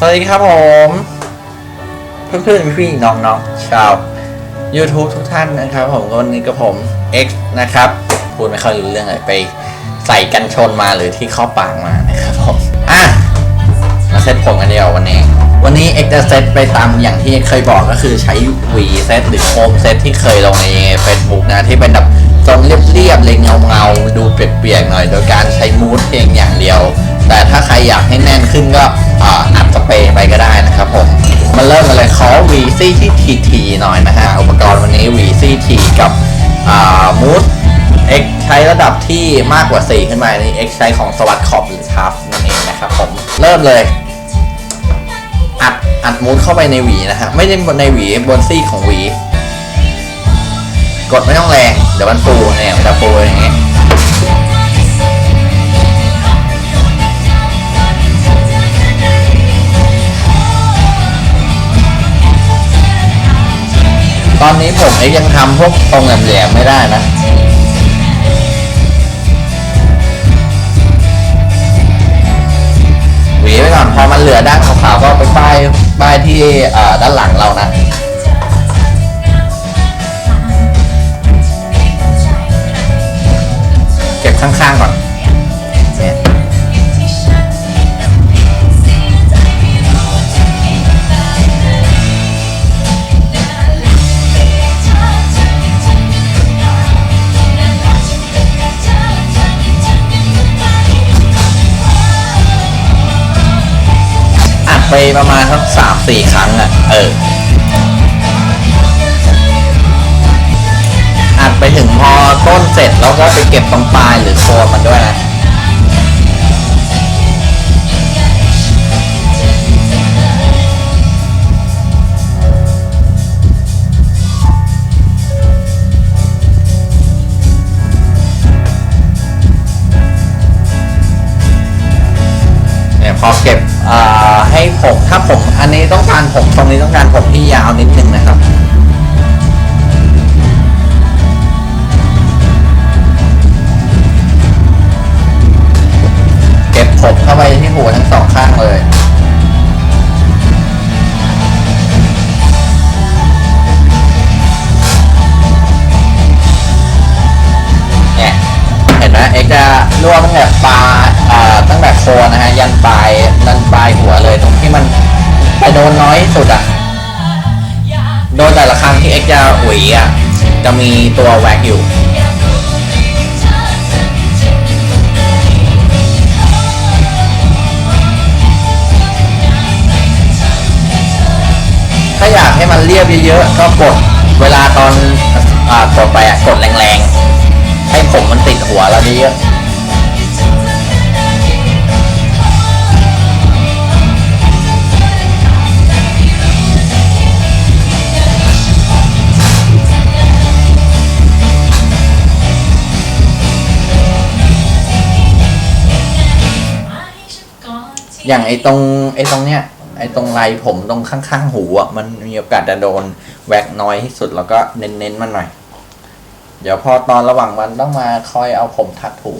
สวัสดีครับผม เพื่อนๆพี่ๆน้องๆชาว YouTube ทุกท่านนะครับ ผมวันนี้กับผม X นะครับพูดไม่ค่อยรู้เรื่องเลยไปใส่กันชนมาหรือที่เข้าปากมานะครับผมอะมาเซตผมกันเดียววันนี้ วันนี้ X จะเซตไปตามอย่างที่เคยบอกก็คือใช้ V เซตหรือโ o มเซตที่เคยลงใน Facebook นะที่เป็นแบบทรงเรียบๆเลยเงเงาๆดูเปียกๆหน่อย โดยการใช้มูดเพียงอย่างเดียว แต่ถ้าใครอยากให้แน่นขึ้นก็อัดสเปรย์ไปก็ได้นะครับผมมาเริ่มกันเลยขอ VC ที่ทีทีหน่อยนะฮะอุปกรณ์วันนี้ VC T กับอ่ามูด X ใช้ระดับที่มากกว่า 4 ขึ้นมานี่ X ใช้ของสวัสดขอบหรือทัฟนั่นเองนะครับผมเริ่มเลยอัดอัดมูดเข้าไปในหวีนะฮะไม่ได้บนในหวีบนซี่ของหวี กดไม่ต้องแรง เดี๋ยวมันปูเนี่ยมันจะปูอย่างเงี้ย ตอนนี้ผมเองยังทำพวกตรงแหลมๆไม่ได้นะหวีไปก่อนพอมันเหลือด้านขาวๆก็ไปป้ายป้ายที่ด้านหลังเรานะ ไปประมาณสักสามสี่ครั้งอะ เออ อัดไปถึงพอต้นเสร็จแล้วก็ไปเก็บตรงปลายหรือโคนมันด้วยนะเนี่ยพอเก็บ ผมถ้าผมอันนี้ต้องการผมตรงนี้ต้องการผมที่ยาวนิดนึงนะครับ เก็บผมเข้าไปที่หัวทั้งสองข้างเลยเนี่ยเห็นไหมเอ็กจะรวบตั้งแต่ ที่สุดอะโดนแต่ละครั้งที่เอ็กซ์จะหวีอะจะมีตัวแว็กอยู่ถ้าอยากให้มันเรียบเยอะๆ ก็กดเวลาตอนอ่ากดไปอะ กดแรงๆ ให้ผมมันติดหัวเราเยอะๆ อย่างไอ้ตรงไอ้ตรงเนี้ยไอ้ตรงไรผมตรงข้างๆหูอะมันมีโอกาสจะโดนแวกน้อยที่สุดแล้วก็เน้นๆมันหน่อย เดี๋ยวพอตอนระหว่างวันต้องมาคอยเอาผมทัดถู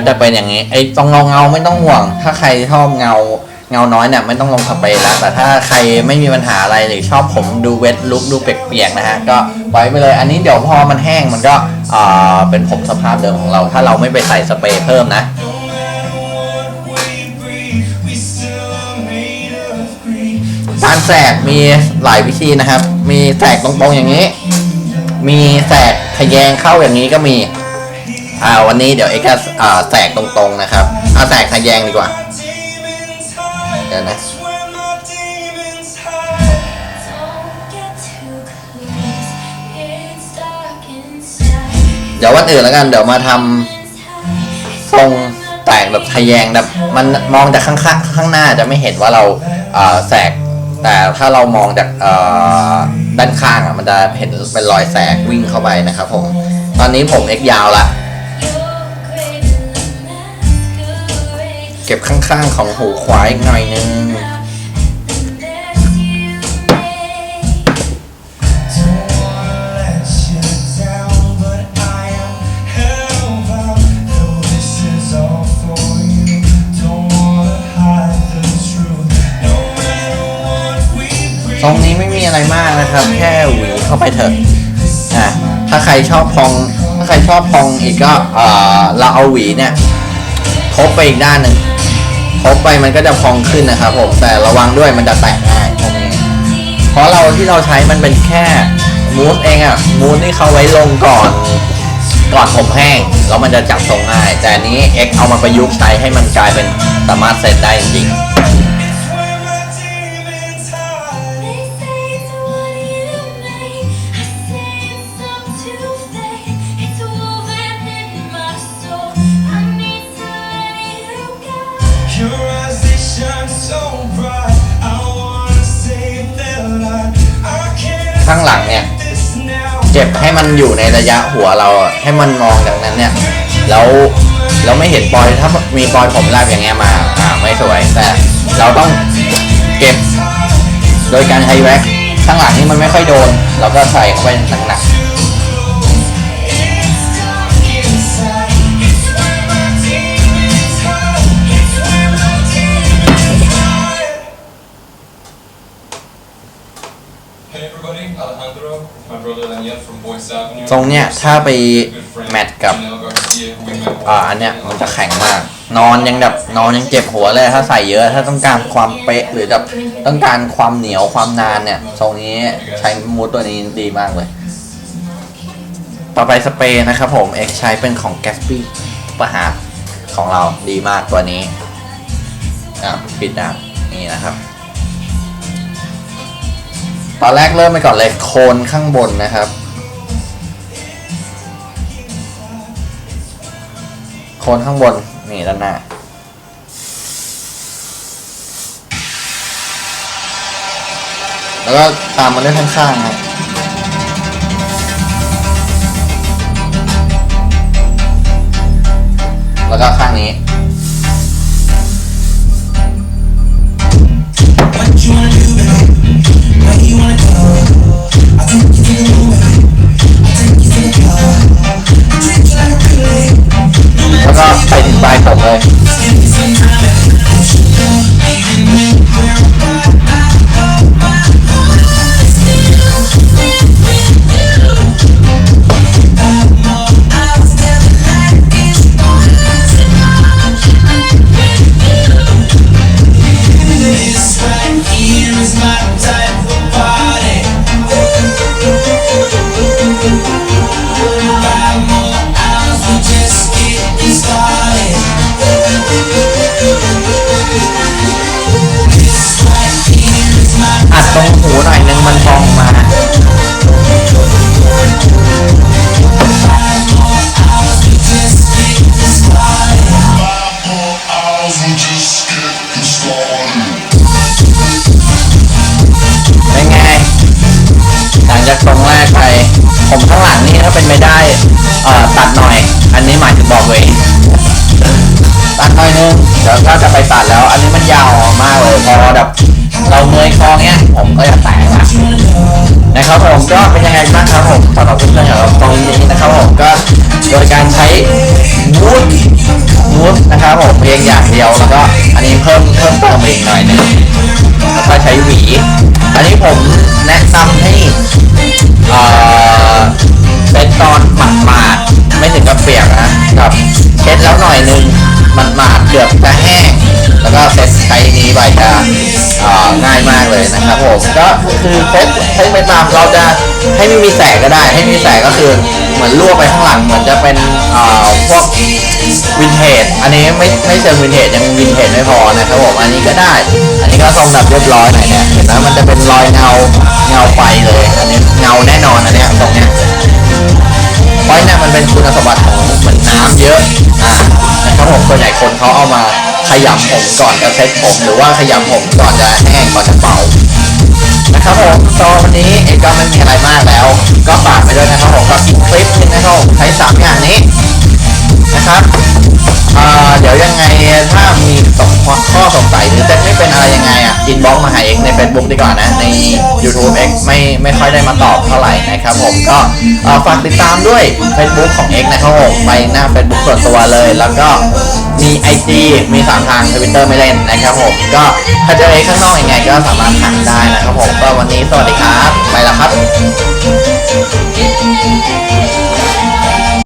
ก็จะเป็นอย่างนี้ไอ้ตรงเงาเงาไม่ต้องห่วง ถ้าใครชอบเงาเงาน้อยเนี่ยไม่ต้องลงสเปรย์แล้ว แต่ถ้าใครไม่มีปัญหาอะไรหรือชอบผมดูเวทลุกดูเปียกๆนะฮะก็ไว้ไปเลย อันนี้เดี๋ยวพอมันแห้งมันก็อ่าเป็นผมสภาพเดิมของเรา ถ้าเราไม่ไปใส่สเปรย์เพิ่มนะการแสกมีหลายวิธีนะครับ มีแสกตรงๆอย่างนี้ มีแสกทะแยงเข้าอย่างนี้ก็มี อ่าวันนี้เดี๋ยวเอกจะอ่าแสกตรงๆนะครับเอาแสกทะแยงดีกว่าเดี๋ยวนะเดี๋ยววันอื่นแล้วกันเดี๋ยวมาทำทรงแตกแบบทะแยงแบบมันมองจากข้างๆข้างหน้าจะไม่เห็นว่าเราเอ่อแสกแต่ถ้าเรามองจากเอ่อด้านข้างอะมันจะเห็นเป็นรอยแสกวิ่งเข้าไปนะครับผมตอนนี้ผมเอ็กยาวละ ก็บข้างๆของหูขวาอีกหน่อยนึง Don't wanna let you down, but I am hellbound. Though this is all for you, don't wanna hide the truth. No matter what we ทรงนี้ไม่มีอะไรมากนะครับ แค่หวีเข้าไปเถอะอะถ้าใครชอบพอง ถ้าใครชอบพองอีกก็เอ่อเราเอาหวีเนี่ยทบไปอีกด้านหนึ่ง พบไปมันก็จะพองขึ้นนะครับผมแต่ระวังด้วยมันจะแตกง่ายตรงนี้เพราะเราที่เราใช้มันเป็นแค่มูสเองอะมูสนี่เขาไว้ลงก่อนก่อนผมแห้งแล้วมันจะจับทรงง่าย แต่นนี้เอ็กเอามาประยุกต์ใช้ให้มันกลายเป็นสามารถเซตได้จริง เจ็บให้มันอยู่ในระยะหัวเราให้มันมองจากนั้นเนี่ยแล้วเราไม่เห็นปอยถ้ามีปอยผมลาบอย่างเงี้ยมาอ่าไม่สวยแต่เราต้องเก็บ โดยการใช้แว็กข้างหลังนี่มันไม่ค่อยโดน เราก็ใส่เข้าไปหนักๆ ทรงเนี่ยถ้าไปแมทกับอ่าอันเนี้ยมันจะแข็งมาก นอนยังแบบนอนยังเจ็บหัวเลยถ้าใส่เยอะ ถ้าต้องการความเป๊ะหรือแบบต้องการความเหนียวความนานเนี่ยทรงนี้ใช้มูดตัวนี้ดีมากเลย ต่อไปสเปรย์นะครับผม X ใช้เป็นของ Gatsby ประหาของเราดีมากตัวนี้อะปิดน้ำนี่นะครับตอนแรกเริ่มไปก่อนเลยโคนข้างบนนะครับ นข้างบน นี่ด้านหน้า แล้วก็ตามมาด้วยข้างๆครับแล้วก็ข้างนี้ No แล้ว ผมข้างหลังนี่ถ้าเป็นไม่ได้เอ่อตัดหน่อย อันนี้หมายถึงบอกเวยตัดหน่อยนึงเดี๋ยวก็จะไปตัดแล้ว อันนี้มันยาวมากเลยพอแบบเราเมยคอเนี้ย ผมก็จะแตกละนะครับผมก็เป็นยังไงบ้างครับผมสำหรับเพื่อนๆของเราตรงนี้นะครับผมก็โดยการใช้มูดมูดนะครับผมเพียงอย่างเดียวแล้วก็อันนี้เพิ่มเพิ่มเติมอีกหน่อยนึงแล้วก็ใช้หวี อันนี้ผมแนะนำให้อ่อเป็น ตอนหมาดมาดๆไม่ถึงกับเปียกนะกับเช็ดแล้วหน่อยนึงหมาดมาดๆเกือบจะแห้ง แล้วก็เซ็ตใช้นี้ไปจะง่ายมากเลยนะครับผมก็คือเซ็ตใช้ไปตามเราจะให้ไม่มีแสงก็ได้ ให้มีแสงก็คือเหมือนลวกไปข้างหลังเหมือนจะเป็นพวกวินเทจอันนี้ไม่ไม่เชิงวินเทจยังวินเทจไม่พอนะครับผมอันนี้ก็ได้ อันนี้ก็ทรงแบบเรียบร้อยหน่อยเนี่ยเห็นไหมมันจะเป็นรอยเงาเงาไฟเลยอันนี้เงาแน่นอนอันนี้ตรงเนี้ย พราะเนี่ยมันเป็นคุณสมบัติของเหมือนน้ำเยอะอ่านะครับผมส่วนใหญ่คนเขาเอามาขยำผมก่อนจะเซ็ตผม หรือว่าขยำผมก่อนจะแห้งก่อนจะเป่านะครับผมตอนวันนี้เอกก็ไม่มีอะไรมากแล้ว ก็ฝากไปด้วยนะครับผมกับอีกคลิปนึงนะครับผมใช้สามอย่างนี้นะครับอ่าเดี๋ยวยังไงถ้ามีสงข้อสงสัยหรือจะไม่เป็นอะไรยังไงอะอินบ็อกมาหาเอกใน Facebook ดีกว่านะใน YouTube ไม่ไม่ค่อยได้มาตอบเท่าไหร่นะครับผมก็ฝากติดตามด้วย Facebook ของเอกนะครับผมไปหน้า Facebook ส่วนตัวเลย แล้วก็มี IG มีสามทาง Twitter ไม่เล่นนะครับผมก็ถ้าเจอเอกข้างนอกยังไงก็สามารถถามได้นะครับผมก็วันนี้สวัสดีครับ ไปแล้วครับ Yeah.